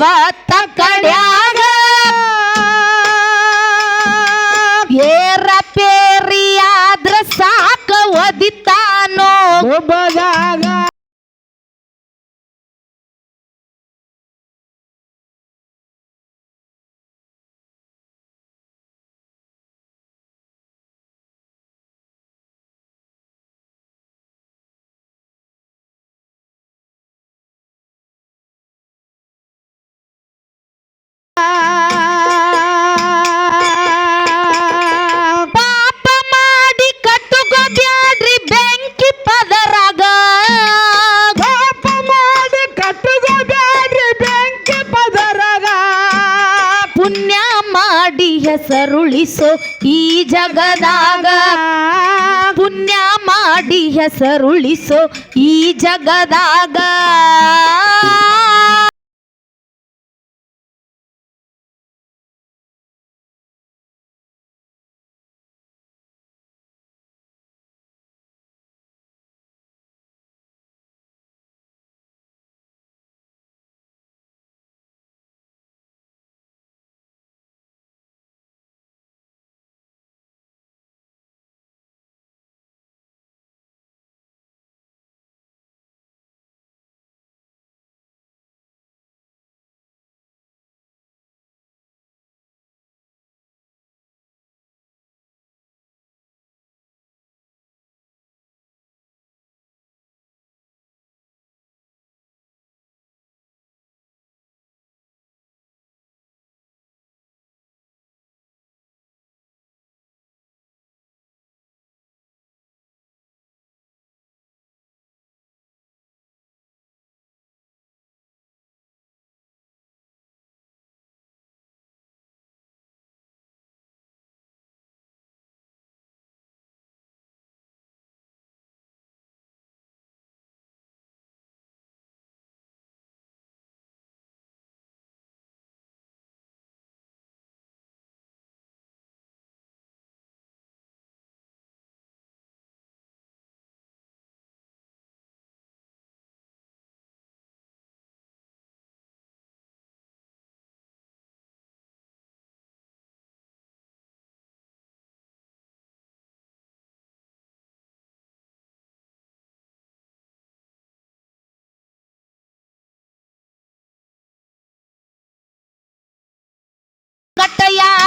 ಭತ್ತ ಕಡ್ಯಾಗ ಏರ ಪೇರಿ ಆದ್ರ ಸಾಕ ಒದಿತಾನೋ. ಒಬ್ಬದಾಗ ಈ ಹೆಸರುಳಿಸೋ ಈ ಜಗದಾಗ.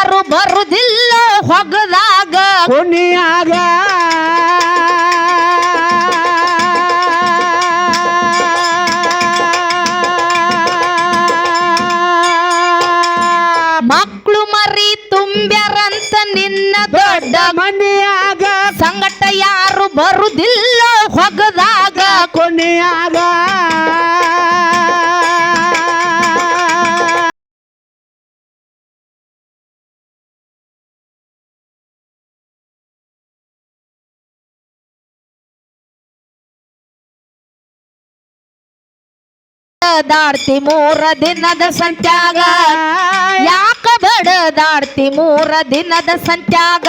ಯಾರು ಬರುದಿಲ್ಲ ಹೊಗದಾಗ. ಕೊನೆಯಾಗ. ಮಕ್ಕಳು ಮರಿ ತುಂಬ್ಯಾರಂತ ನಿನ್ನ ದೊಡ್ಡ ಮನೆಯಾಗ. ಸಂಗಟ ಯಾರು ಬರುದಿಲ್ಲ. ದಾಡ್ತಿ ಮೂರ ದಿನದ ಸಂತ್ಯಾಗ? ಯಾಕ ಬಡದಾಡ್ತಿ ಮೂರ ದಿನದ ಸಂತ್ಯಾಗ?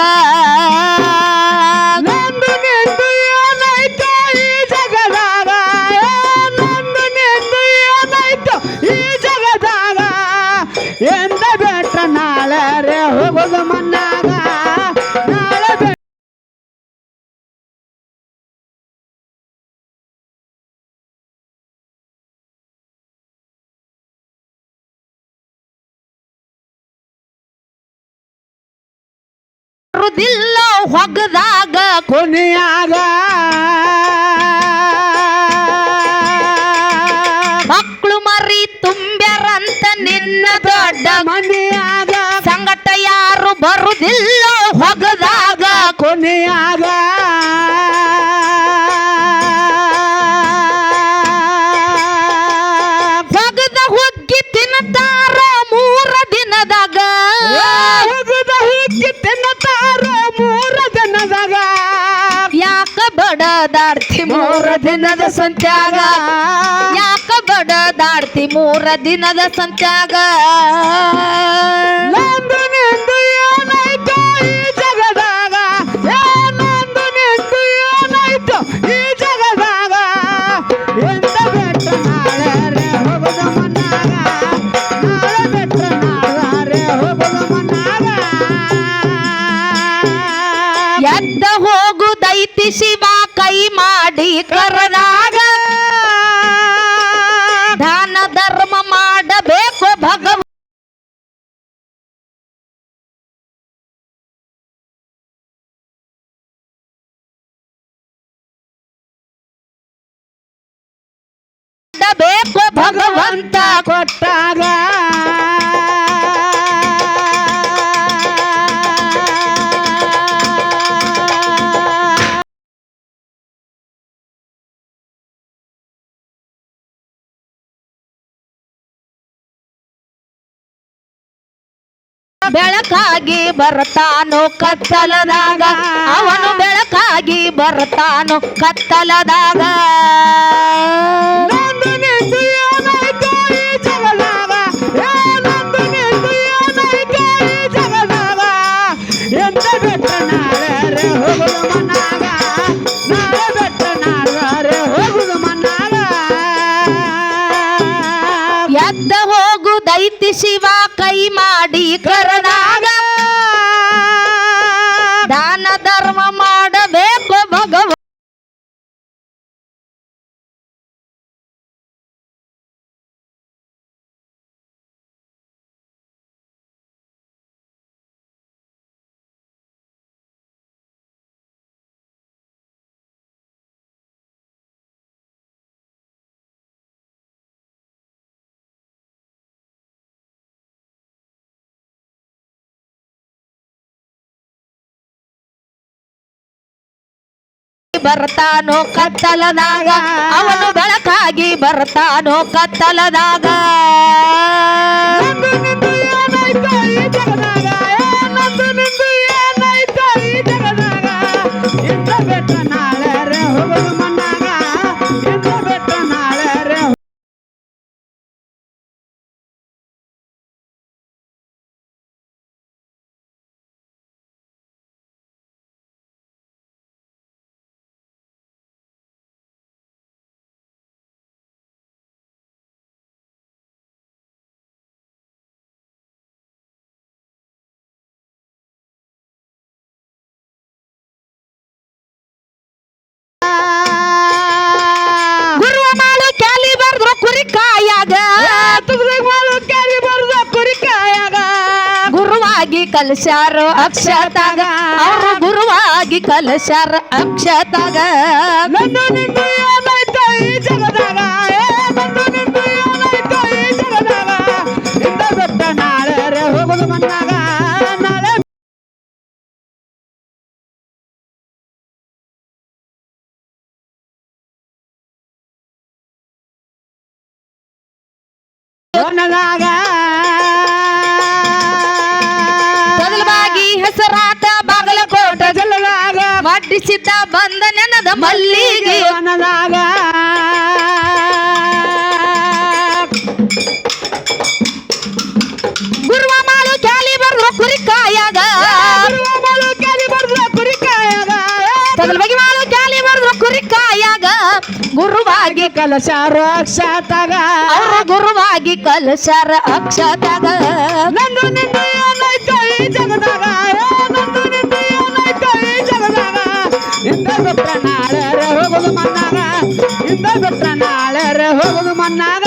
ಬರುದಿಲ್ಲ ಹೊಗದಾಗ ಕೊನೆಯಾಗ ಮಕ್ಕಳು ಮರಿ ತುಂಬ್ಯಾರಂತ ನಿನ್ನ ದೊಡ್ಡ ಮನೆಯಾಗ ಸಂಗಟ ಯಾರು ಬರುದಿಲ್ಲ ಹೊಗದಾಗ ಕೊನೆಯಾಗ ದಿನದ ಸಂತ್ಯಾಗ ಯಾಕ ಬಡದಾಡ್ತಿ ಮೂರ ದಿನದ ಸಂತ್ಯಾಗ ಎದ್ದ ಹೋಗುದೈತಿ ಶಿವ ಕೈ ಮಾಡಿ ಕರದಾಗ ದಾನ ಧರ್ಮ ಮಾಡಬೇಕು ಭಗವ ಬೇಕು ಭಗವಂತ ಕೊಟ್ಟಾಗ ಬೆಳಕಾಗಿ ಬರ್ತಾನೋ ಕತ್ತಲದಾಗ. ಅವನು ಬೆಳಕಾಗಿ ಬರ್ತಾನೋ ಕತ್ತಲದಾಗ. ಎದ್ದ ಹೋಗು ದೈತಿ ಶಿವ. ಕೈ ಮಾಡಿ ಕರದಾಗ ದಾನ ಧರ್ಮ ಮಾಡಬೇಕು. ಬರ್ತಾನೋ ಕತ್ತಲದಾಗ ಅವನು ಬೆಳಕಾಗಿ ಬರ್ತಾನೋ ಕತ್ತಲದಾಗ. ಏನಾಯ್ತು ಈ ಜಗದಾಗ. ಏ ನಂದು ಕಲಶಾರು ಅಕ್ಷತಾಗ. ಅವರು ಗುರುವಾಗಿ ಕಲಶಾರ ಅಕ್ಷತಾಗ. ಜಲದಾಗ ಮಡ್ಡಿಸಿದ್ದ ಬಂದ ನೆನದ ಮಲ್ಲಿಗೆ ಒನದಾಗ ಗುರುವ ಕ್ಯಾಲಿ ಕುರಿಕಾಯಾಗ. ಗುರುವಾಗಿ ಕಲಶ ಅಕ್ಷತಗ. ಅವ್ರ ಗುರುವಾಗಿ ಕಲಶಾರ ಅಕ್ಷತಗ. ನಂದು ನಿಂದು ಈ ಜಗದಾಗ. ಇಂದ ಬಿಟ್ಟ ನಾಳೆ ರೇ ಹೋಗುದು ಮನ್ನಾಗ ಇಂದ ಬಿಟ್ಟ ನಾಳೆ ರೇ ಹೋಗುದು ಮನ್ನಾಗ